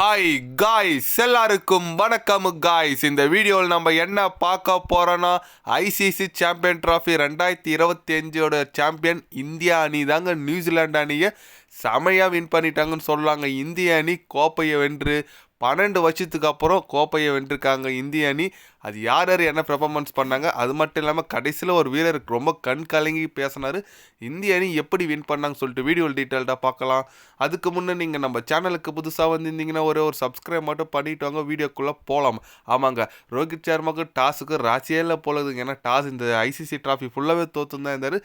Hi guys எல்லாருக்கும் வணக்கம் guys இந்த வீடியோவில் நம்ம என்ன பார்க்க போகிறோன்னா ஐசிசி சாம்பியன் ட்ராஃபி ரெண்டாயிரத்தி இருபத்தி அஞ்சோட சாம்பியன் இந்தியா அணி தாங்க நியூசிலாந்து அணியை செமையாக வின் பண்ணிட்டாங்கன்னு சொல்லுவாங்க. இந்திய அணி கோப்பையை வென்று பன்னெண்டு வருஷத்துக்கு அப்புறம் கோப்பையை வென்றிருக்காங்க இந்திய அணி. அது யார் யார் என்ன பெர்ஃபார்மன்ஸ் பண்ணாங்க? அது மட்டும் இல்லாமல் கடைசியில் ஒரு வீரர் ரொம்ப கண் கலங்கி பேசினார். இந்திய அணி எப்படி வின் பண்ணாங்கன்னு சொல்லிட்டு வீடியோ டீட்டெயில்டாக பார்க்கலாம். அதுக்கு முன்னே நீங்கள் நம்ம சேனலுக்கு புதுசாக வந்திருந்தீங்கன்னா ஒரே ஒரு சப்ஸ்கிரைப் மட்டும் பண்ணிட்டு வாங்க. வீடியோக்குள்ளே போகலாம் ஆமாங்க ரோஹித் சர்மாவுக்கு டாஸுக்கு ராசியே இல்லை போலதுங்க. ஏன்னா டாஸ் இந்த ஐசிசி ட்ராஃபி ஃபுல்லாகவே தோற்று தான் இருந்தார்.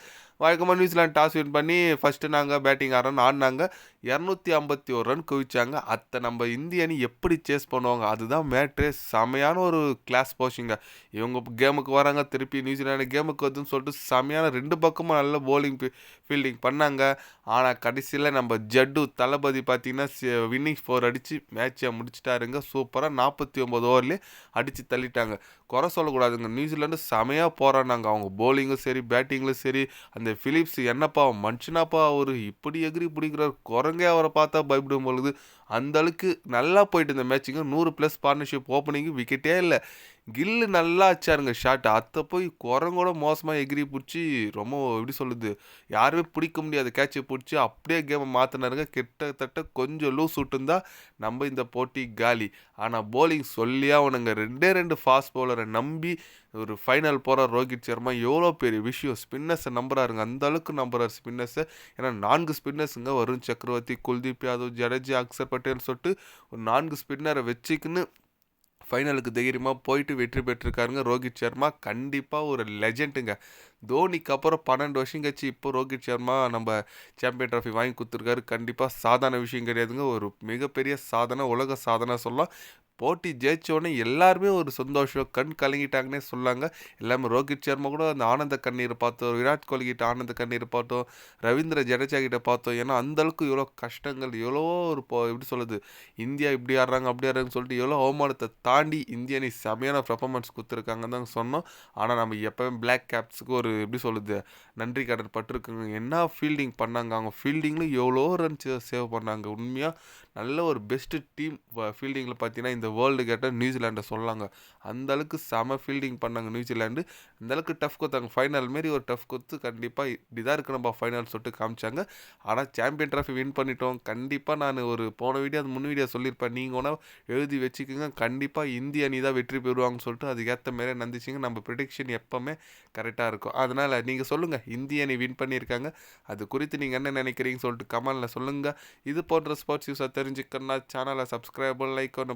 வழக்கமாக நியூசிலாந்து டாஸ் வின் பண்ணி ஃபஸ்ட்டு நாங்கள் பேட்டிங் ஆடுறோன்னு ஆடினாங்க. இரநூத்தி ஐம்பத்தி ஒரு ரன் குவிச்சாங்க. அத்தை நம்ம இந்திய அணி எப்படி சேஸ் பண்ணுவாங்க? அதுதான் மேட்ரே செமையான ஒரு கிளாஸ் போஷிங்க இவங்க கேமுக்கு வராங்க திருப்பி நியூசிலாண்டு கேமுக்கு வருதுன்னு சொல்லிட்டு செமையான ரெண்டு பக்கமும் நல்ல போலிங் ஃபீல்டிங் பண்ணாங்க. ஆனால் கடைசியில் நம்ம ஜட்டு தளபதி பார்த்தீங்கன்னா வின்னிங் ஃபோர் அடித்து மேட்சை முடிச்சிட்டாருங்க. சூப்பராக நாற்பத்தி ஒம்பது ஓவர்லேயே அடித்து தள்ளிட்டாங்க. குறை சொல்லக்கூடாதுங்க. நியூசிலாண்டு செமையாக போராடினாங்க. அவங்க போலிங்கும் சரி பேட்டிங்கும் சரி அந்த ஃபிலிப்ஸ் என்னப்பா மனுஷனாப்பா அவர்? இப்படி எகிரி பிடிக்கிறார். குரங்கே அவரை பார்த்தா பயப்படும் பொழுது அந்தளவுக்கு நல்லா போயிட்டு இந்த மேட்சுங்க நூறு ப்ளஸ் பார்ட்னர்ஷிப் ஓப்பனிங்கு விக்கெட்டே இல்லை. கில்லு நல்லா அச்சாருங்க ஷாட் அத்தை போய் குரங்கூட மோசமாக எகிரி பிடிச்சி ரொம்ப எப்படி சொல்லுது யாருமே பிடிக்க முடியாது கேட்சை பிடிச்சி அப்படியே கேமை மாற்றினாருங்க கிட்டத்தட்ட கொஞ்சம் லூஸ் விட்டுருந்தா நம்ம இந்த போட்டி காலி. ஆனால் போலிங் சொல்லியே அவனுங்க ரெண்டே ரெண்டு ஃபாஸ்ட் பவுலரை நம்பி ஒரு ஃபைனல் போகிற ரோஹித் சர்மா எவ்வளோ பெரிய விஷயம். ஸ்பின்னர்ஸை நம்புறாருங்க. அந்த அளவுக்கு நம்புறாரு ஸ்பின்னர்ஸை ஏன்னா நான்கு ஸ்பின்னர்ஸுங்க வருண் சக்கரவர்த்தி குல்தீப் யாதவ் ஜடேஜா அக்சர் பட்டேல்னு சொல்லிட்டு ஒரு நான்கு ஸ்பின்னரை வச்சுக்கின்னு ஃபைனலுக்கு தைரியமாக போயிட்டு வெற்றி பெற்றிருக்காருங்க ரோஹித் சர்மா. கண்டிப்பாக ஒரு லெஜெண்டுங்க தோனிக்கு அப்புறம் பன்னெண்டு வருஷம் கழிச்சு இப்போ ரோஹித் சர்மா நம்ம சாம்பியன் ட்ராஃபி வாங்கி கொடுத்துருக்காரு. கண்டிப்பாக சாதாரண விஷயம் கிடையாதுங்க. ஒரு மிகப்பெரிய சாதனை உலக சாதனை சொல்லலாம். போட்டி ஜெயிச்சோடனே எல்லாருமே ஒரு சந்தோஷம். கண் கலங்கிட்டாங்கன்னே சொல்லாங்க. எல்லாமே ரோஹித் சர்மா கூட அந்த ஆனந்த கண்ணீர் பார்த்தோம். விராட் கோலி கிட்ட ஆனந்த கண்ணீர் பார்த்தோம். ரவீந்திர ஜடேஜா கிட்ட பார்த்தோம். ஏன்னா அந்த அளவுக்கு எவ்வளோ கஷ்டங்கள் எவ்வளோ ஒரு இப்போ எப்படி சொல்லுது இந்தியா இப்படி ஆடுறாங்க அப்படி ஆடுறாங்கன்னு சொல்லிட்டு எவ்வளோ அவமானத்தை தாண்டி இந்திய நீ செமையான பெர்ஃபார்மன்ஸ் கொடுத்துருக்காங்கன்னு தான் சொன்னோம். ஆனால் நம்ம எப்போவுமே பிளாக் கேப்ஸுக்கு ஒரு எப்படி சொல்லுது நன்றி கடன் பட்டிருக்குங்க. என்ன ஃபீல்டிங் பண்ணாங்க? அவங்க ஃபீல்டிங்கில் எவ்வளோ ரன் சேவ் பண்ணாங்க? உண்மையாக நல்ல ஒரு பெஸ்ட்டு டீம் ஃபீல்டிங்கில் பார்த்தீங்கன்னா இந்த இந்த வேர்ல்டு கேட்டால் நியூசிலாண்டை சொல்லாங்க. அந்தளவுக்கு செம ஃபீல்டிங் பண்ணாங்க நியூசிலாண்டு அந்தளவுக்கு டஃப் கொடுத்தாங்க ஃபைனல் மாரி ஒரு டஃப் கொடுத்து கண்டிப்பாக இப்படிதான் இருக்கு நம்ம ஃபைனல் சொல்லிட்டு காமிச்சாங்க. ஆனால் சாம்பியன் ட்ராஃபி வின் பண்ணிட்டோம். கண்டிப்பாக நான் ஒரு போன வீடியோ அது முன் வீடியோ சொல்லியிருப்பேன். நீங்கள் ஒன்றா எழுதி வச்சுக்கோங்க. கண்டிப்பாக இந்திய அணி தான் வெற்றி பெறுவாங்கன்னு சொல்லிட்டு அதுக்கேற்ற மாரி நந்திச்சிங்க நம்ம ப்ரிடிக்ஷன் எப்போவுமே கரெக்டாக இருக்கும். அதனால் நீங்கள் சொல்லுங்கள் இந்திய அணி வின் பண்ணியிருக்காங்க. அது குறித்து நீங்கள் என்ன நினைக்கிறீங்கன்னு சொல்லிட்டு கமெண்டில் சொல்லுங்கள் இது போன்ற ஸ்போர்ட்ஸ் யூஸாக தெரிஞ்சுக்கணும்னா சேனலை சப்ஸ்கிரைப் லைக் ஒன்று